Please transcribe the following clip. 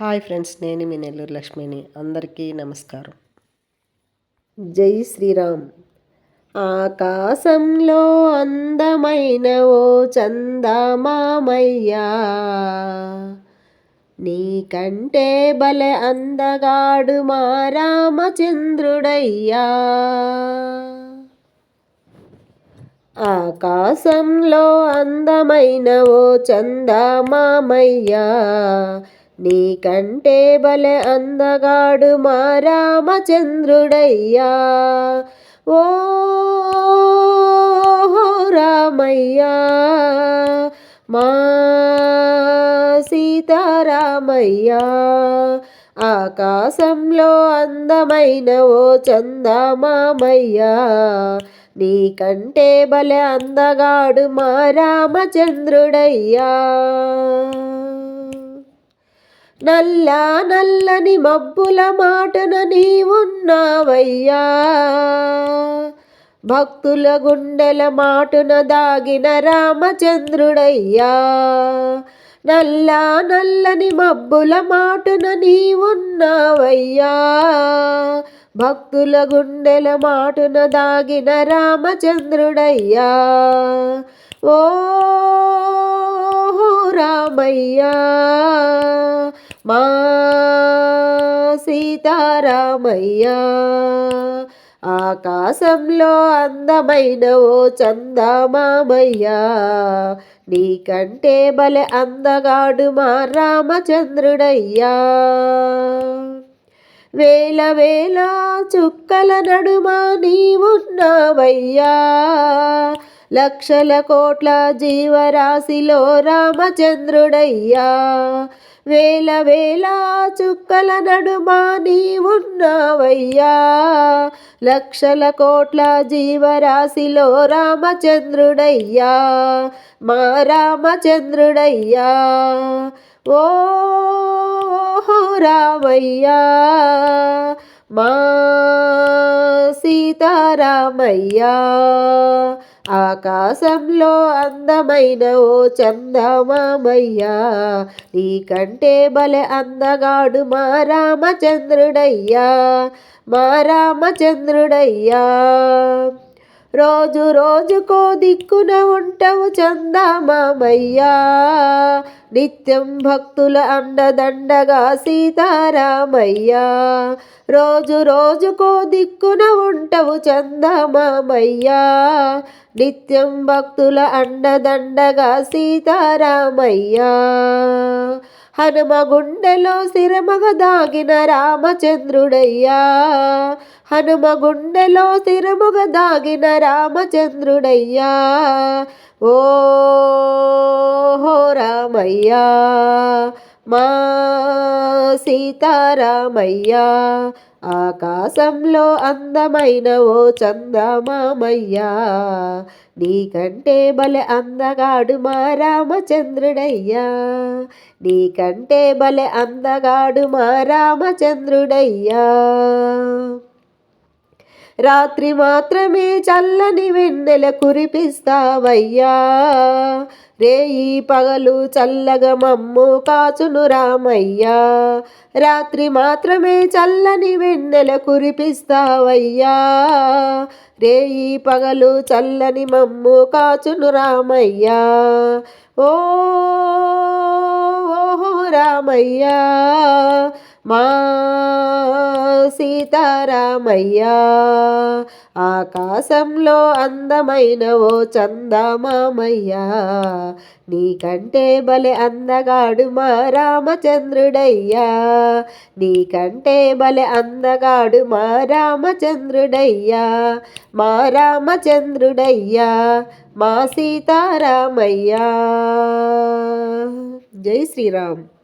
Hi friends నేను మీ నెల్లూరు లక్ష్మిని. అందరికీ నమస్కారం. జై శ్రీరామ్. ఆకాశంలో అందమైన ఓ చందమామయ్యా. నీకంటే బలె అందగాడు మా రామచంద్రుడయ్యా. ఆకాశంలో అందమైన ఓ చందమామయ్యా. నీకంటే బలె అందగాడు మా రామచంద్రుడయ్యా. ఓ రామయ్యా మా సీతారామయ్యా ఆకాశంలో అందమైన ఓ చందమామయ్యా నీకంటే బలె అందగాడు మా రామచంద్రుడయ్యా. నల్ల నల్లని మబ్బుల మాటన నీవున్నావయ్యా. భక్తుల గుండెల మాటున దాగిన రామచంద్రుడయ్యా. నల్ల నల్లని మబ్బుల మాటున నీవున్నావయ్యా. భక్తుల గుండెల మాటున దాగిన రామచంద్రుడయ్యా. ఓ రామయ్యా. మా సీతారామయ్యా ఆకాశంలో అందమైన ఓ చందమామయ్యా నీకంటే బలె అందగాడు మా రామచంద్రుడయ్యా. వేల వేల చుక్కల నడుమ నీవున్నావయ్యా లక్షల కోట్ల జీవరాశిలో రామచంద్రుడయ్యా. వేల వేల చుక్కల నడుమా నీవున్నావయ్యా. లక్షల కోట్ల జీవరాశిలో రామచంద్రుడయ్యా. మా రామచంద్రుడయ్యా. ఓ రామయ్యా. మా సీతారామయ్యా. ఆకాశంలో అందమైన ఓ చందమామయ్యా నీకంటే బలె అందగాడు మా రామచంద్రుడయ్యా మా రామచంద్రుడయ్యా. రోజు రోజుకో దిక్కున ఉంటావు చందమామయ్యా నిత్యం భక్తుల అండదండగా సీతారామయ్యా. రోజు రోజుకో దిక్కున ఉంటవు చందమామయ్యా. నిత్యం భక్తుల అండదండగా సీతారామయ్యా. హనుమ గుండెలో సిరమగ దాగిన రామచంద్రుడయ్యా. హనుమ గుండెలో సిరముగ దాగిన రామచంద్రుడయ్యా. ఓ రామయ్య. మా సీతారామయ్యా ఆకాశంలో అందమైన ఓ చందమామయ్యా నీకంటే బలె అందగాడు మా రామచంద్రుడయ్యా నీకంటే బలె అందగాడు మా రామచంద్రుడయ్యా. రాత్రి మాత్రమే చల్లని వెన్నెల కురిపిస్తావయ్యా రేయి పగలు చల్లగా మమ్ము కాచును రామయ్యా. రాత్రి మాత్రమే చల్లని వెన్నెల కురిపిస్తావయ్యా. రేయి పగలు చల్లని మమ్ము కాచును రామయ్యా. ఓ రామయ్యా. మా సీతారామయ్యా ఆకాశంలో అందమైన ఓ చందమామయ్యా. నీకంటే బలె అందగాడు మా రామచంద్రుడయ్యా. నీకంటే బలె అందగాడు మా రామచంద్రుడయ్యా. మా రామచంద్రుడయ్యా మా సీతారామయ్యా. జై శ్రీరామ్.